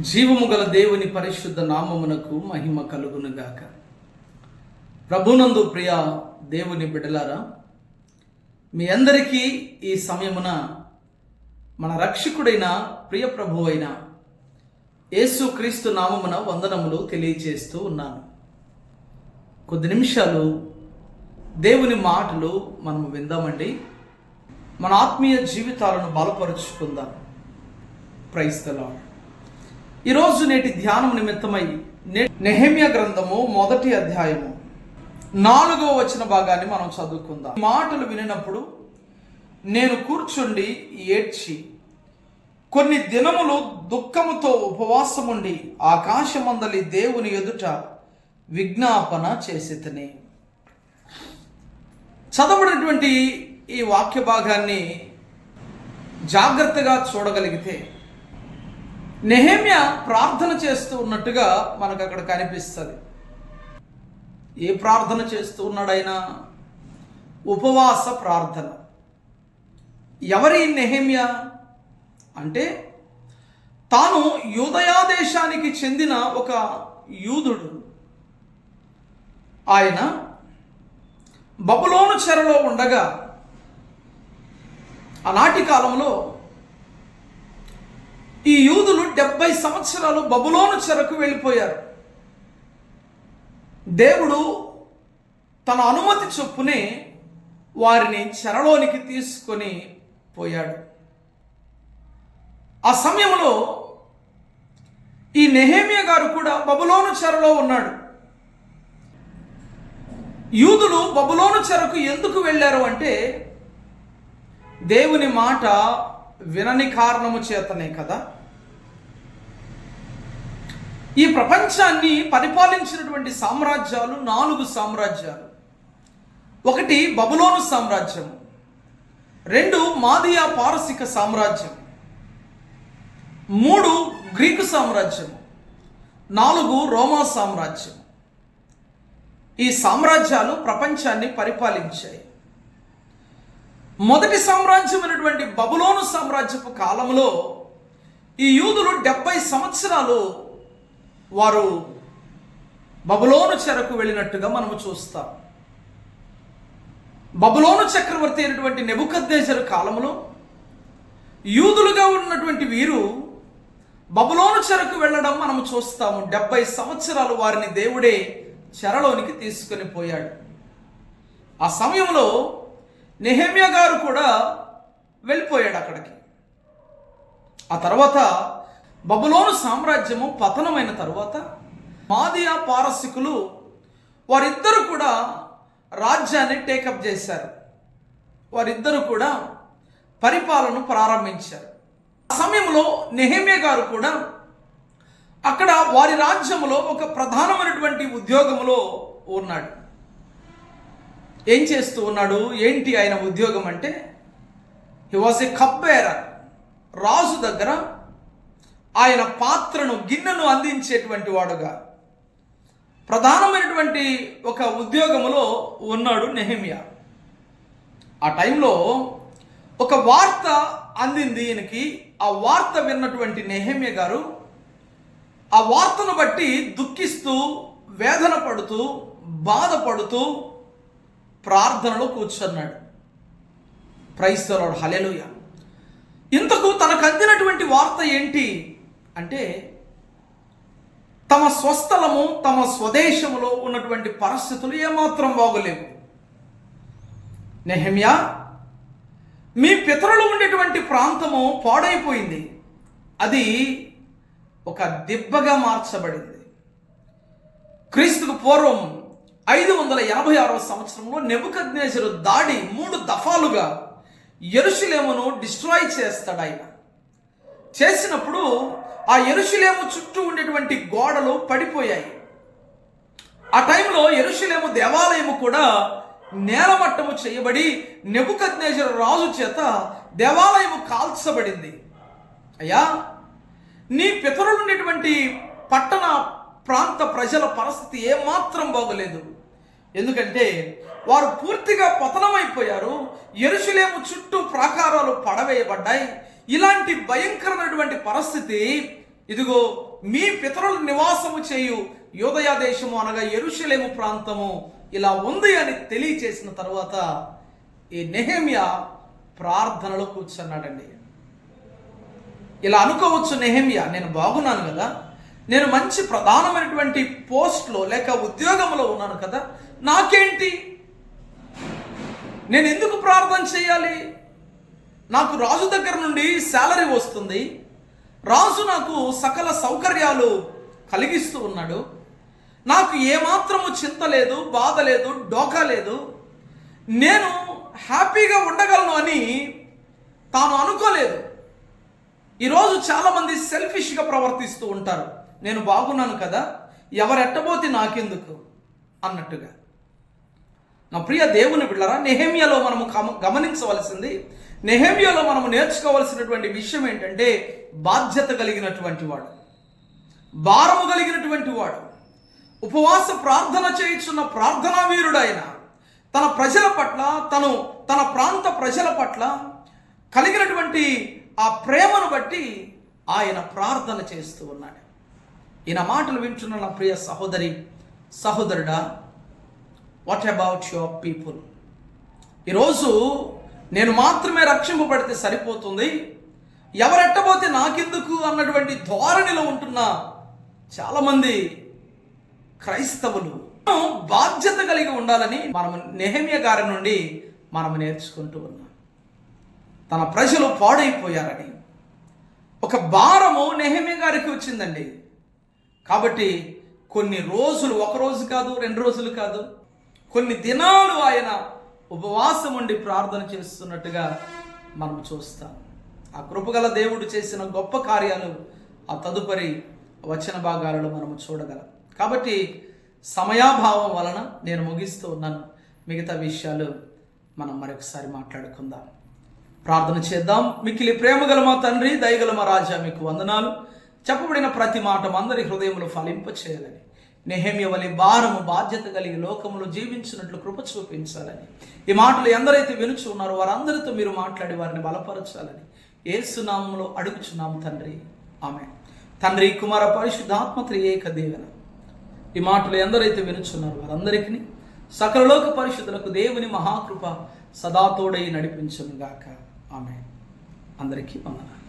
జీవము గల దేవుని పరిశుద్ధ నామమునకు మహిమ కలుగునుగాక. ప్రభునందు ప్రియ దేవుని బిడలారా మీ అందరికీ ఈ సమయమున మన రక్షకుడైన ప్రియ ప్రభు అయిన యేసు క్రీస్తు నామమున వందనములు తెలియచేస్తూ ఉన్నాను. కొద్ది నిమిషాలు దేవుని మాటలు మనం విందామండి. మన ఆత్మీయ జీవితాలను బలపరుచుకుందాం. ప్రైస్తలాడు ఈరోజు నేటి ధ్యానం నిమిత్తమై నెహమ్య గ్రంథము మొదటి అధ్యాయము. నాలుగో వచ్చిన భాగాన్ని మనం చదువుకుందాం. మాటలు వినినప్పుడు నేను కూర్చుండి ఏడ్చి కొన్ని దినములు దుఃఖముతో ఉపవాసముండి ఆకాశమందలి దేవుని ఎదుట విజ్ఞాపన చేసితని. చదవబడినటువంటి ఈ వాక్య భాగాన్ని జాగ్రత్తగా చూడగలిగితే నెహమ్య ప్రార్థన చేస్తూ ఉన్నట్టుగా మనకు అక్కడ కనిపిస్తుంది. ఏ ప్రార్థన చేస్తూ ఉన్నాడైనా? ఉపవాస ప్రార్థన. ఎవరి నెహమ్య? అంటే తాను యూదయా దేశానికి చెందిన ఒక యూదుడు. ఆయన బబులోను చెరలో ఉండగా ఆనాటి కాలంలో ఈ యూదులు డెబ్బై సంవత్సరాలు బబులోను చెరకు వెళ్ళిపోయారు. దేవుడు తన అనుమతి చొప్పునే వారిని చెరలోనికి తీసుకొని పోయాడు. ఆ సమయంలో ఈ నెహేమియ గారు కూడా బబులోను చెరలో ఉన్నాడు. యూదులు బబులోను చెరకు ఎందుకు వెళ్ళారు అంటే దేవుని మాట వినని కారణము చేతనే కదా? ఈ ప్రపంచాన్ని పరిపాలించినటువంటి సామ్రాజ్యాలు నాలుగు సామ్రాజ్యాలు. ఒకటి బబులోను సామ్రాజ్యం. రెండు మాదియా పారసిక సామ్రాజ్యం. మూడు గ్రీకు సామ్రాజ్యం. నాలుగు రోమా సామ్రాజ్యం. ఈ సామ్రాజ్యాలు ప్రపంచాన్ని పరిపాలించాయి. మొదటి సామ్రాజ్యమైనటువంటి బబులోను సామ్రాజ్యపు కాలంలో ఈ యూదులు డెబ్బై సంవత్సరాలు వారు బబులోను చెరకు వెళ్ళినట్టుగా మనము చూస్తాం. బబులోను చక్రవర్తి అయినటువంటి నెబుకద్దేశరు కాలంలో యూదులుగా ఉన్నటువంటి వీరు బబులోను చెరకు వెళ్ళడం మనము చూస్తాము. డెబ్బై సంవత్సరాలు వారిని దేవుడే చెరలోనికి తీసుకొని పోయాడు. ఆ సమయంలో నెహమ్య గారు కూడా వెళ్ళిపోయాడు అక్కడికి. ఆ తర్వాత బబులోను సామ్రాజ్యము పతనమైన తర్వాత మాదియా పారసికులు వారిద్దరూ కూడా రాజ్యాన్ని టేకప్ చేశారు. వారిద్దరూ కూడా పరిపాలన ప్రారంభించారు. ఆ సమయంలో నెహమ్య గారు కూడా అక్కడ వారి రాజ్యములో ఒక ప్రధానమైనటువంటి ఉద్యోగములో ఉన్నాడు. ఏం చేస్తూ ఉన్నాడు? ఏంటి ఆయన ఉద్యోగం అంటే? హీ వాజ్ ఏ కప్పేర రాజు దగ్గర ఆయన పాత్రను గిన్నెను అందించేటువంటి వాడుగా. ప్రధానమైనటువంటి ఒక ఉద్యోగములో ఉన్నాడు నెహమియా. ఆ టైంలో ఒక వార్త అందింది ఈయనకి. ఆ వార్త విన్నటువంటి నెహమ్య గారు ఆ వార్తను బట్టి దుఃఖిస్తూ వేదన పడుతూ బాధపడుతూ ప్రార్థనలో కూర్చున్నాడు. క్రైస్తవుడు హలెలుయ ఇంతకు తనకు అందినటువంటి వార్త ఏంటి? అంటే తమ స్వస్థలము తమ స్వదేశములో ఉన్నటువంటి పరిస్థితులు ఏమాత్రం బాగోలేవు. నెహమ్యా మీ పితరులు ఉండేటువంటి ప్రాంతము పాడైపోయింది. అది ఒక దిబ్బగా మార్చబడింది. క్రీస్తుకు పూర్వం ఐదు వందల ఎనభై ఆరవ సంవత్సరంలో నెబుకద్నేజరు దాడి మూడు దఫాలుగా ఎరుషులేమును డిస్ట్రాయ్ చేస్తాడు ఆయన చేసినప్పుడు ఆ ఎరుషులేము చుట్టూ ఉండేటువంటి గోడలు పడిపోయాయి. ఆ టైంలో ఎరుషులేము దేవాలయము కూడా నేలమట్టము చేయబడి నెబుకద్నేజరు రాజు చేత దేవాలయము కాల్చబడింది. అయ్యా నీ పితరులు ఉండేటువంటి పట్టణ ప్రాంత ప్రజల పరిస్థితి ఏమాత్రం బాగోలేదు. ఎందుకంటే వారు పూర్తిగా పతనమైపోయారు. ఎరుషులేము చుట్టూ ప్రాకారాలు పడవేయబడ్డాయి. ఇలాంటి భయంకరమైనటువంటి పరిస్థితి ఇదిగో మీ పితరుల నివాసము చేయు యోదయ దేశము అనగా ఎరుషలేము ప్రాంతము ఇలా ఉంది అని తెలియచేసిన తర్వాత ఈ నెహమ్య ప్రార్థనలో కూర్చున్నాడండి. ఇలా అనుకోవచ్చు నెహమ్య నేను బాగున్నాను కదా. నేను మంచి ప్రధానమైనటువంటి పోస్ట్లో లేక ఉద్యోగంలో ఉన్నాను కదా. నాకేంటి? నేను ఎందుకు ప్రార్థన చేయాలి? నాకు రాజు దగ్గర నుండి శాలరీ వస్తుంది. రాజు నాకు సకల సౌకర్యాలు కలిగిస్తూ ఉన్నాడు. నాకు ఏమాత్రము చింత లేదు బాధ లేదు డోకా లేదు. నేను హ్యాపీగా ఉండగలను అని తాను అనుకోలేదు. ఈరోజు చాలామంది సెల్ఫిష్గా ప్రవర్తిస్తూ ఉంటారు. నేను బాగున్నాను కదా ఎవరెట్టబోతే నాకెందుకు? అన్నట్టుగా. నా ప్రియ దేవుని బిళ్ళరా నెహేమియాలో మనము గమ- గమనించవలసింది నెహేమియాలో మనము నేర్చుకోవలసినటువంటి విషయం ఏంటంటే బాధ్యత కలిగినటువంటి వాడు. భారము కలిగినటువంటి వాడు. ఉపవాస ప్రార్థన చేయించున్న ప్రార్థనా వీరుడైన తన ప్రజల పట్ల తను తన ప్రాంత ప్రజల పట్ల కలిగినటువంటి ఆ ప్రేమను బట్టి ఆయన ప్రార్థన చేస్తూ ఉన్నాడు. ఈయన మాటలు వింటున్న నా ప్రియ సహోదరి సహోదరుడా వాట్ అబౌట్ యువర్ పీపుల్ ఈరోజు నేను మాత్రమే రక్షింపబడితే సరిపోతుంది. ఎవరెట్టబోతే నాకెందుకు అన్నటువంటి ధోరణిలో ఉంటున్న చాలామంది క్రైస్తవులు బాధ్యత కలిగి ఉండాలని మనం నెహమ్య గారి నుండి మనం నేర్చుకుంటూ ఉన్నాం. తన ప్రజలు పాడైపోయారని. ఒక భారము నెహమ్య గారికి వచ్చిందండి. కాబట్టి కొన్ని రోజులు ఒక రోజు కాదు రెండు రోజులు కాదు కొన్ని దినాలు ఆయన ఉపవాసం ఉండి ప్రార్థన చేస్తున్నట్టుగా మనం చూస్తాం. ఆ కృపగల దేవుడు చేసిన గొప్ప కార్యాలు ఆ తదుపరి వచన భాగాలలో మనము చూడగలం. కాబట్టి సమయాభావం వలన నేను ముగిస్తూ ఉన్నాను. మిగతా విషయాలు మనం మరొకసారి మాట్లాడుకుందాం. ప్రార్థన చేద్దాం. మిక్కిలి ప్రేమగల మా తండ్రి దయగల మా రాజా మీకు వందనాలు. చెప్పబడిన ప్రతి మాట అందరి హృదయములు ఫలింప చేయాలని నెహమ్య వలె భారము బాధ్యత కలిగి లోకములో జీవించినట్లు కృప చూపించాలని. ఈ మాటలు ఎందరైతే వినుచు ఉన్నారో వారందరితో మీరు మాట్లాడి వారిని బలపరచాలని. ఏసునామంలో అడుగుచున్నాము తండ్రి. ఆమె తండ్రి కుమార పరిశుద్ధాత్మ త్రియేక దేవన. ఈ మాటలు ఎందరైతే వినుచున్నారు వారందరికీ సకలలోక పరిశుద్ధులకు దేవుని మహాకృప సదాతోడై నడిపించను గాక ఆమె అందరికీ వందనాలు.